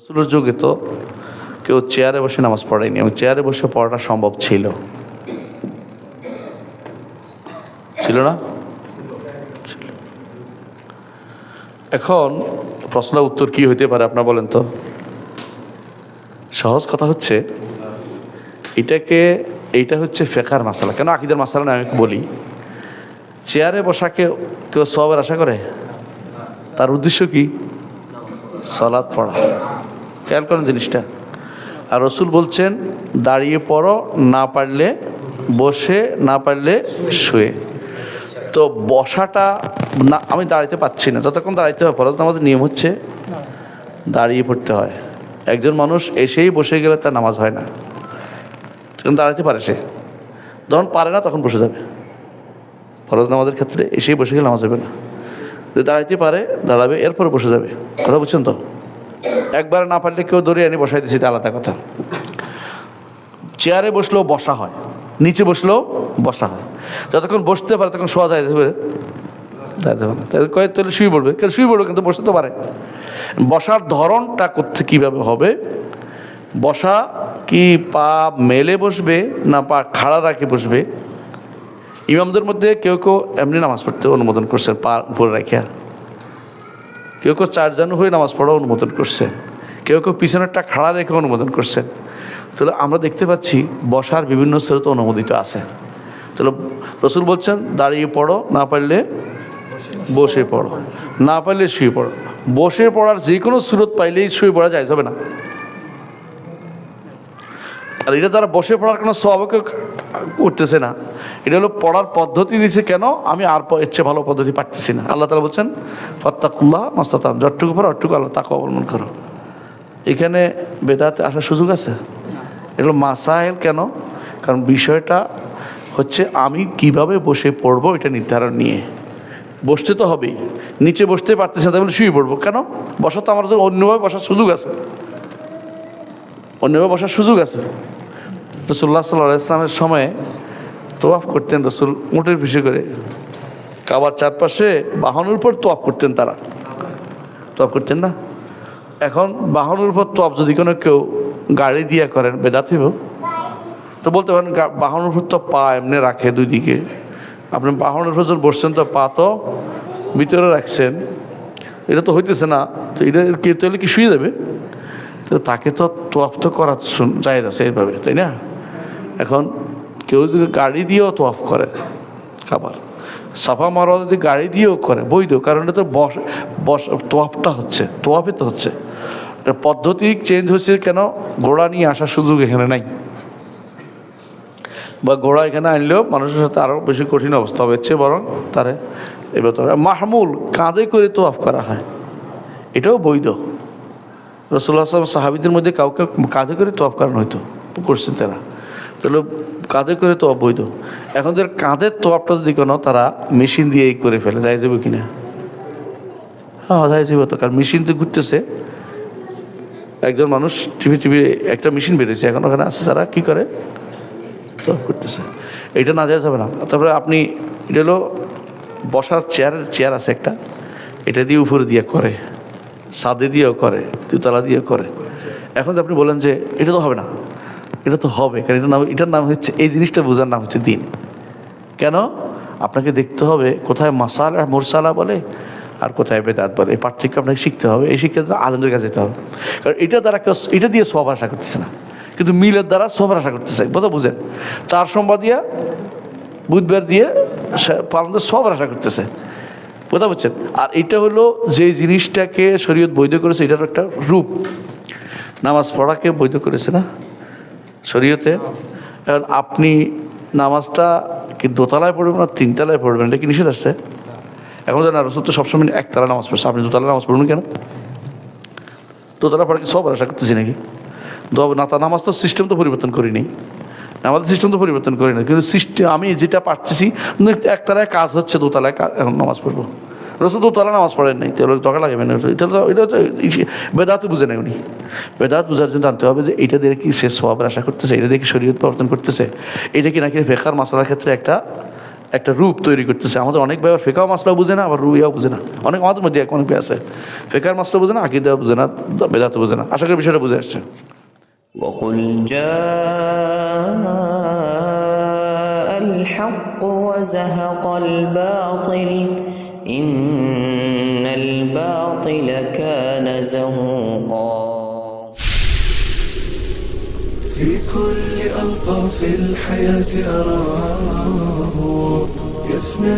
রসুলের যুগে তো কেউ চেয়ারে বসে নামাজ পড়েনি এবং চেয়ারে বসে পড়াটা সম্ভব ছিল। ছিল না? এখন প্রশ্নের উত্তর কি হইতে পারে আপনার বলেন তো? সহজ কথা হচ্ছে, এটাকে, এইটা হচ্ছে ফেকার মাসালা। কেন আকিদের মাসালা না, আমি বলি। চেয়ারে বসাকে কেউ সবের আশা করে? তার উদ্দেশ্য কি? সলাদ পড়া। খেয়াল করেন জিনিসটা। আর রসুল বলছেন, দাঁড়িয়ে পড়ো, না পারলে বসে, না পারলে শুয়ে। তো বসাটা না, আমি দাঁড়াইতে পাচ্ছি না। যতক্ষণ দাঁড়াইতে হয়, ফরজ নামাজের নিয়ম হচ্ছে দাঁড়িয়ে পড়তে হয়। একজন মানুষ এসেই বসে গেলে তার নামাজ হয় না। তখন দাঁড়াইতে পারে সে। যখন পারে না, তখন বসে যাবে। ফরজ নামাজের ক্ষেত্রে এসেই বসে গেলে নামাজ হবে না। যদি দাঁড়াইতে পারে, দাঁড়াবে, এরপরে বসে যাবে। কথা বুঝছেন তো? একবার না পারলে কেউ দৌড়ে এনে বসাই দিচ্ছে এটা আলাদা কথা। চেয়ারে বসলেও বসা হয়, নিচে বসলেও বসা হয়। যতক্ষণ বসতে পারে তখন শোয়া যায় কয়েক তাহলে শুয়ে পড়বে, কেন শুয়ে পড়বে, কিন্তু বসতে পারে। বসার ধরনটা করতে কীভাবে হবে? বসা কি পা মেলে বসবে, না পা খাড়া রাখে বসবে? ইমামদের মধ্যে কেউ কেউ এমনি নামাজ পড়তে অনুমোদন করছেন পা ভরে উপরে রাখিয়া কেউ কেউ চারজন হয়ে নামাজ পড়া অনুমোদন করছে। কেউ কেউ পিছনেরটা খাড়া রেখে অনুমোদন করছেন তাহলে আমরা দেখতে পাচ্ছি বসার বিভিন্ন স্রোত অনুমোদিত আছে। তাহলে রসুল বলছেন, দাঁড়িয়ে পড়ো, না পারলে বসে পড়ো। না পারলে শুয়ে পড়ো। বসে পড়ার যে কোনো স্রোত পাইলেই শুয়ে পড়া যায় হবে না। আর এটা তারা বসে পড়ার কোনো স্বভাবকে করতেছে না। এটা হলো পড়ার পদ্ধতি দিছে কেন? আমি আর চেয়ে ভালো পদ্ধতি পারতেছি না। আল্লাহ তালা বলছেন, ফত্তাকুল্লাহ মাস্তাতাম। যতটুকু পড়ো অটুকু আল্লাহ তাকে অবলম্বন করো। এখানে বেদাতে আসার সুযোগ আছে? এগুলো মাসাইল কেন? কারণ বিষয়টা হচ্ছে আমি কীভাবে বসে পড়ব এটা নির্ধারণ নিয়ে। বসতে তো হবেই। নিচে বসতে পারতেছে না তাহলে শুয়ে পড়ব। কেন? বসা তো আমার অন্যভাবে বসার সুযোগ আছে। অন্যভাবে বসার সুযোগ আছে। রসুল্লাহ সাল্লাহ ইসলামের সময়ে তোয়াফ করতেন রসুল উঁটের পিছিয়ে করে। কাবার চারপাশে বাহনের উপর তোয়াফ করতেন তারা। তোয়াফ করতেন না? এখন বাহনের উপর তোয়াফ যদি কোনো কেউ গাড়ি দিয়া করেন, বেদাত হইব? তো বলতে পারেন বাহনের উপর তো পা এমনি রাখে দুই দিকে। আপনি বাহনের উপর যখন বসছেন তো পা তো ভিতরে রাখছেন। এটা তো হইতেছে না। তো এটা কি তাহলে কি শুয়ে যাবে? তো তাকে তো তোয়াফ তো করা শুন জায়েজ আছে এইভাবে, তাই না? এখন কেউ যদি গাড়ি দিয়েও তোয়াফ করে খাবার, সাফা মারোয়া যদি গাড়ি দিয়েও করে, বৈধ, কারণ এটা তো বস বস, তোয়াফটা হচ্ছে তোয়াফে তো হচ্ছে। পদ্ধতি চেঞ্জ হচ্ছে কেন? ঘোড়া নিয়ে আসার সুযোগ এখানে নাই। বা ঘোড়া এখানে আনলেও মানুষের সাথে আরও বেশি কঠিন অবস্থা হবে বরং তারে এবার তো মাহমুল, কাঁধে করে তোয়াফ করা হয়। এটাও বৈধ। রসুল্লাহ সাহাবিদের মধ্যে কাউকে কাঁধে করে তোয়াফ করানো হইতো, করছেন তারা। তাহলে কাঁধে করে তো অবৈধ। এখন যার কাঁধের তোয়াপটা যদি কোনো, তারা মেশিন দিয়ে এই করে ফেলে যাই যাবে কিনা হ্যাঁ যাই যাবে তো, কারণ মেশিন তো ঘুরতেছে। একজন মানুষ টিভি টিভি একটা মেশিন বেরিয়েছে, এখন ওখানে আছে, তারা কি করে? তো করতেছে এটা না যাওয়া যাবে না। তারপরে আপনি, এটা হলো বসার চেয়ার চেয়ার আছে একটা। এটা দিয়ে উপরে দিয়ে করে সাদে দিয়েও করে তিতলা দিয়েও করে। এখন আপনি বলেন যে এটা তো হবে না। এটা তো হবে, কারণ এটার নাম এটার নাম হচ্ছে, এই জিনিসটা বোঝার নাম হচ্ছে দিন। কেন? আপনাকে দেখতে হবে কোথায় মাসালা, মুরসালা বলে, আর কোথায় বেদাত বলে। এই পার্থক্য আপনাকে শিখতে হবে, এই শিক্ষা আনন্দের কাছে যেতে হবে। কারণ এটা দ্বারা এটা দিয়ে সব আশা করতেছে না। কিন্তু মিলের দ্বারা সব আশা করতেছে, বোঝা বুঝেন? চার সোমবার দিয়ে, বুধবার দিয়ে পালন সব আশা করতেছে কথা বুঝছেন? আর এটা হলো যে জিনিসটাকে শরীয়ত বৈধ করেছে এটার একটা রূপ। নামাজ পড়াকে বৈধ করেছে না? শরীয়তে। এখন আপনি নামাজটা কি দোতলায় পড়বেন না তিনতলায় পড়বেন? এটা কি নিষেধ আসছে এখন জানা রসুল তো সবসময় একতলা নামাজ পড়ছে। আপনি দোতলা নামাজ পড়বেন কেন? দোতলা পড়া কি সব আশা করতেছি নাকি? না, তা নামাজ তো সিস্টেম তো পরিবর্তন করিনি। আমাদের সিস্টেম তো পরিবর্তন করি না কিন্তু সিস্টেম আমি যেটা পারতেছি একতলায় কাজ হচ্ছে, দোতলায় এখন নামাজ পড়ব। রসুল দোতলা নামাজ পড়েন নাই তাহলে দরকার লাগবে না এটা তো এটা তো বেদাতে বুঝে নেই উনি বেদাত বুঝার জন্য জানতে হবে যে এটা দিয়ে কি সে সবের আশা করতেছে এটা দিয়ে কি শরীয়ত প্রবর্তন করতেছে এটা কি নাকি ফেকার মশলার ক্ষেত্রে একটা একটা রূপ তৈরি করতেছে আমাদের অনেক ব্যাপার ফেকাও মাসলা বুঝে না আবার রুইয়াও বুঝে না অনেক আমাদের মধ্যে এক অনেক আছে ফেকার মাসলা বুঝে না আকিদা বুঝে না বেদাতে বুঝে না আশা করি বিষয়টা বুঝে আসছে وقل جاء الحق وزهق الباطل إن الباطل كان زهوقا. في كل ألطاف الحياة أراه يفنى